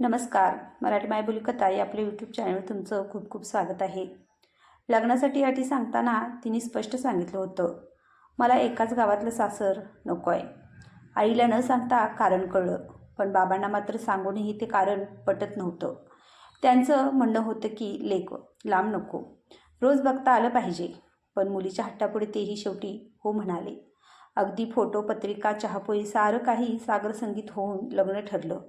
नमस्कार. मराठी मायबोली कथा या आपल्या यूट्यूब चॅनलवर तुमचं खूप खूप स्वागत आहे. लग्नासाठी अटी सांगताना तिने स्पष्ट सांगितलं होतं. मला एकाच गावातलं सासर नको आहे आईला न सांगता कारण कळलं पण बाबांना मात्र सांगूनही ते कारण पटत नव्हतं. त्यांचं म्हणणं होतं की लेक लांब नको. रोज बघता आलं पाहिजे पण मुलीच्या हट्टापुढे तेही शेवटी हो म्हणाले. अगदी फोटो पत्रिका चहापोळी सारं काही सागर संगीत होऊन लग्न ठरलं.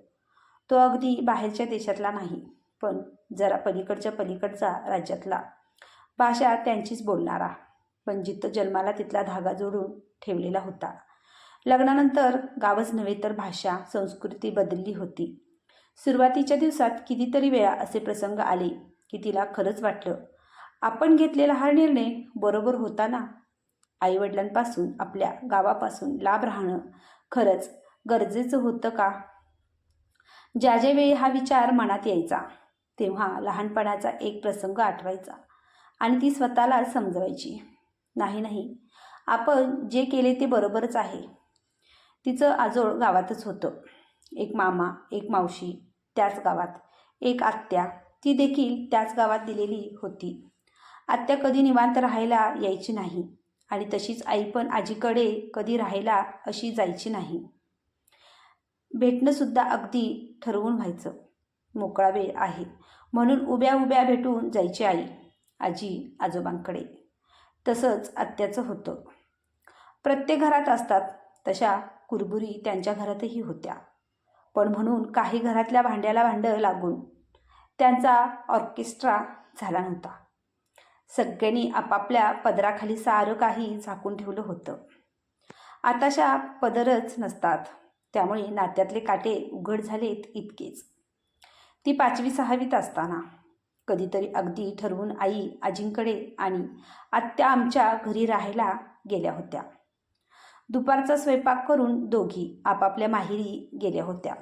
तो अगदी बाहेरच्या देशातला नाही पण जरा पलीकडच्या पलीकडचा राज्यातला. भाषा त्यांचीच बोलणारा. पण जिथं जन्माला तिथला धागा जोडून ठेवलेला होता. लग्नानंतर गावच नव्हे तर भाषा संस्कृती बदलली होती. सुरुवातीच्या दिवसात कितीतरी वेळा असे प्रसंग आले की तिला खरंच वाटलं आपण घेतलेला हा निर्णय बरोबर होता ना? आईवडिलांपासून आपल्या गावापासून लांब राहणं खरंच गरजेचं होतं का? ज्या ज्या वेळी हा विचार मनात यायचा तेव्हा लहानपणाचा एक प्रसंग आठवायचा आणि ती स्वतःला समजवायची. नाही नाही आपण जे केले ते बरोबरच आहे. तिचं आजोळ गावातच होतं. एक मामा एक मावशी त्याच गावात. एक आत्या ती देखील त्याच गावात दिलेली होती. आत्या कधी निवांत राहायला यायची नाही आणि तशीच आई पण आजीकडे कधी राहायला अशी जायची नाही. भेटणंसुद्धा अगदी ठरवून व्हायचं. मोकळा वेळ आहे. म्हणून उभ्या उभ्या भेटून जायची आई आजी आजोबांकडे. तसंच आत्याचं होतं. प्रत्येक घरात असतात तशा कुरबुरी त्यांच्या घरातही होत्या. पण म्हणून काही घरातल्या भांड्याला भांडं लागून त्यांचा ऑर्केस्ट्रा झाला नव्हता. सगळ्यांनी आपापल्या पदराखाली सारं काही झाकून ठेवलं होतं. आताशा पदरच नसतात. त्यामुळे नात्यातले काटे उघड झालेत इतकेच. ती पाचवी सहावीत असताना. कधीतरी अगदी ठरवून आई आजींकडे आणि आत्या आमच्या घरी राहायला गेल्या होत्या. दुपारचा स्वयंपाक करून दोघी आपापल्या माहेरी गेल्या होत्या.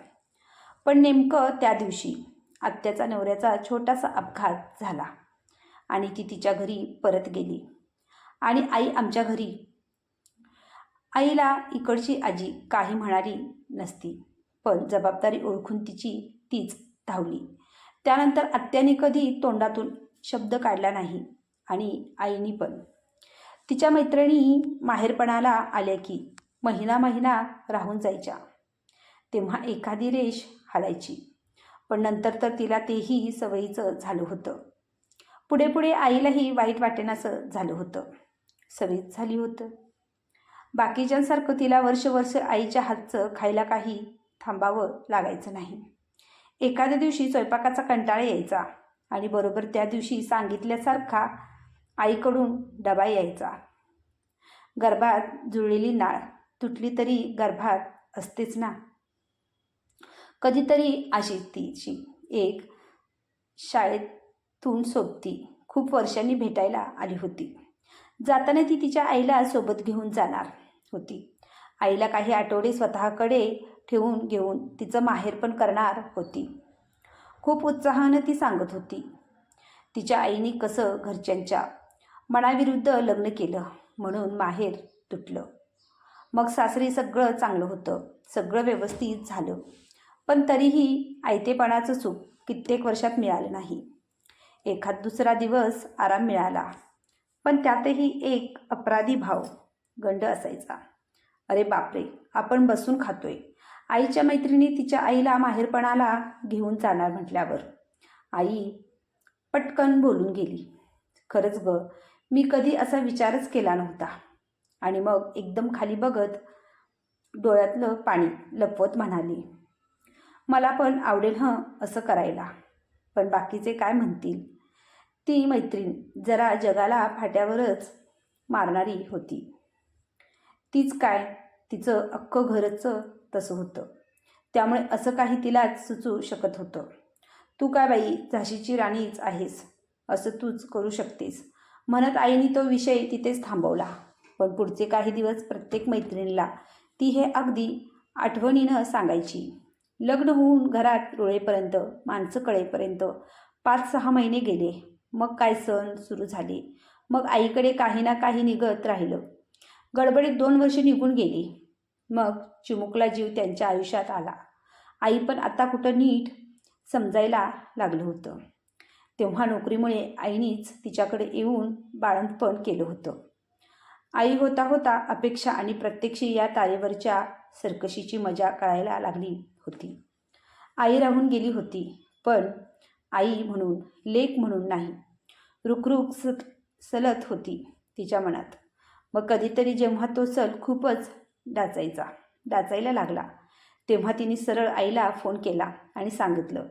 पण नेमकं त्या दिवशी आत्याचा नवऱ्याचा छोटासा अपघात झाला आणि ती तिच्या घरी परत गेली. आणि आई आमच्या घरी आईला इकडची आजी काही म्हणाली नसती पण जबाबदारी ओळखून तिची तीच धावली. त्यानंतर आत्याने कधी तोंडातून शब्द काढला नाही आणि आईनी पण. तिच्या मैत्रिणी माहेरपणाला आल्या की महिना महिना राहून जायच्या. तेव्हा एखादी रेष हालायची पण नंतर तर तिला तेही सवयीचं झालं होतं. पुढे पुढे आईलाही वाईट वाटेनासं झालं होतं. सवयीच झाली होतं. बाकीच्यांसारखं तिला वर्ष वर्ष आईच्या हातचं खायला काही थांबावं लागायचं नाही. एखाद्या दिवशी स्वयंपाकाचा कंटाळा यायचा आणि बरोबर त्या दिवशी सांगितल्यासारखा आईकडून डबा यायचा. गर्भात जुळलेली नाळ तुटली तरी गर्भात असतेच ना. कधीतरी अशी तिची एक शाळेतून सोबती खूप वर्षांनी भेटायला आली होती. जाताना ती तिच्या आईला सोबत घेऊन जाणार. होती. आईला काही आठवडे स्वतःकडे ठेवून घेऊन तिचं माहेर पण करणार होती. खूप उत्साहानं ती सांगत होती. तिच्या आईने कसं घरच्यांच्या मनाविरुद्ध लग्न केलं म्हणून माहेर तुटलं. मग सासरी सगळं चांगलं होतं सगळं व्यवस्थित झालं. पण तरीही आयतेपणाचं सुख कित्येक वर्षात मिळालं नाही. एखाद दुसरा दिवस आराम मिळाला. पण त्यातही एक अपराधी भाव गंड असायचा. अरे बापरे आपण बसून खातोय. आईच्या मैत्रिणी तिच्या आईला माहेरपणाला घेऊन जाणार म्हटल्यावर. आई पटकन बोलून गेली. खरंच ग मी कधी असा विचारच केला नव्हता. आणि मग एकदम खाली बघत डोळ्यातलं पाणी लपवत म्हणाली मला पण आवडेल हं असं करायला. पण बाकीचे काय म्हणतील? ती मैत्रीण जरा जगाला फाट्यावरच मारणारी होती. तीच काय? तिचं अख्खं घरचं तसं होतं. त्यामुळे असं काही तिलाच सुचू शकत होतं. तू काय बाई? झाशीची राणीच आहेस. असं तूच करू शकतेस. म्हणत आईने तो विषय तिथेच थांबवला. पण पुढचे काही दिवस प्रत्येक मैत्रिणीला ती हे अगदी आठवणीनं सांगायची. लग्न होऊन घरात रुळेपर्यंत माणसं कळेपर्यंत पाच सहा महिने गेले. मग काय सण सुरू झाले? मग आईकडे काही ना काही निघत राहिलं. गडबडीत दोन वर्ष निघून गेली. मग चिमुकला जीव त्यांच्या आयुष्यात आला. आई पण आता कुठं नीट समजायला लागलं होतं. तेव्हा नोकरीमुळे आईनीच तिच्याकडे येऊन बाळंतपण केलं होतं. आई होता होता अपेक्षा आणि प्रत्यक्षी या तारेवरच्या सरकशीची मजा कळायला लागली होती. आई राहून गेली होती पण आई म्हणून लेख म्हणून नाही. रुखरुख स सलत होती तिच्या मनात. मग कधीतरी जेव्हा तो सर खूपच डाचायचा डाचायला लागला तेव्हा तिने सरळ आईला फोन केला आणि सांगितलं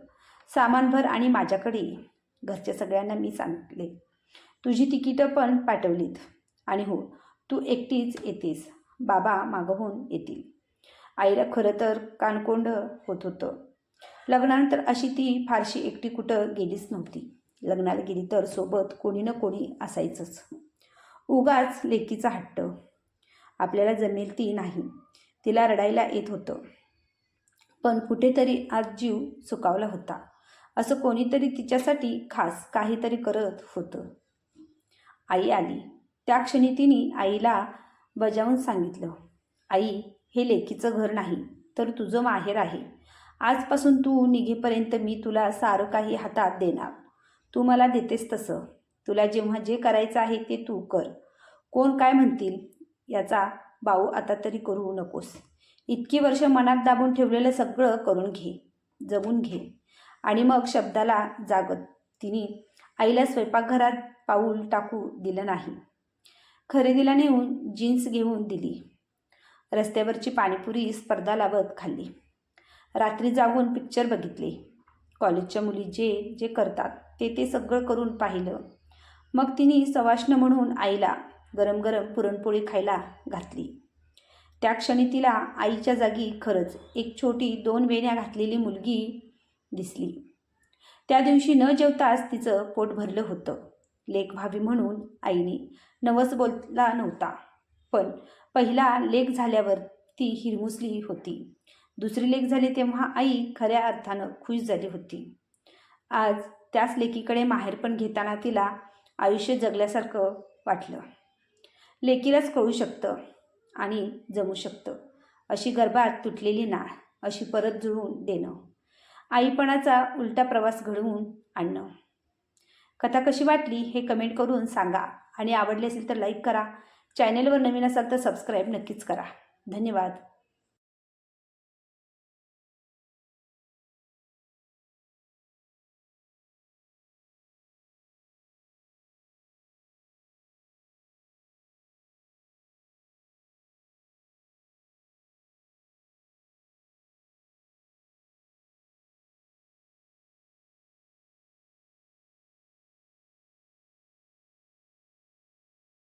सामानभर आणि माझ्याकडे ये. घरच्या सगळ्यांना मी सांगितले तुझी तिकीटं पण पाठवलीत. आणि हो तू एकटीच येतेस. बाबा मागवून येतील. आईला खरं तर कानकोंड होत होतं. लग्नानंतर अशी ती फारशी एकटी कुठं गेलीच नव्हती. लग्नाला गेली तर सोबत कोणी ना कोणी असायचंच. उगाच लेकीचा हट्ट. आपल्याला जमेल ती नाही. तिला रडायला येत होतं. पण कुठेतरी आज जीव सुकावला होता. असं कोणीतरी तिच्यासाठी खास काहीतरी करत होतं. आई आली. त्या क्षणी तिने आईला बजावून सांगितलं आई हे लेकीचं घर नाही तर तुझं माहेर आहे. आजपासून तू निघेपर्यंत मी तुला सारं काही हातात देणार. तू मला देतेस तसं. तुला जेव्हा जे करायचं आहे ते तू कर. कोण काय म्हणतील याचा बाऊ आता तरी करू नकोस. इतकी वर्ष मनात दाबून ठेवलेलं सगळं करून घे जगून घे. आणि मग शब्दाला जागत तिने आईला स्वयंपाकघरात पाऊल टाकू दिलं नाही. खरेदीला नेऊन जीन्स घेऊन दिली. रस्त्यावरची पाणीपुरी स्पर्धा लावत खाल्ली. रात्री जागून पिक्चर बघितले. कॉलेजच्या मुली जे जे करतात ते ते सगळं करून पाहिलं. मग तिने सवाष्ण म्हणून आईला गरम गरम पुरणपोळी खायला घातली. त्या क्षणी तिला आईच्या जागी खरंच एक छोटी दोन वेण्या घातलेली मुलगी दिसली. त्या दिवशी न जेवताच तिचं पोट भरलं होतं. लेख व्हावी म्हणून आईने नवस बोलला नव्हता पण पहिला लेख झाल्यावर ती हिरमुसली होती. दुसरी लेख झाली तेव्हा आई खऱ्या अर्थानं खुश झाली होती. आज त्याच लेकीकडे माहेर पण घेताना तिला आयुष्य जगल्यासारखं वाटलं. लेकीलाच कळू शकतं आणि जमू शकतं. अशी गर्भात तुटलेली नाळ अशी परत जुळवून देणं. आईपणाचा उलटा प्रवास घडवून आणणं. कथा कशी वाटली हे कमेंट करून सांगा आणि आवडली असेल तर लाईक करा. चॅनेलवर नवीन असाल तर सबस्क्राईब नक्कीच करा. धन्यवाद.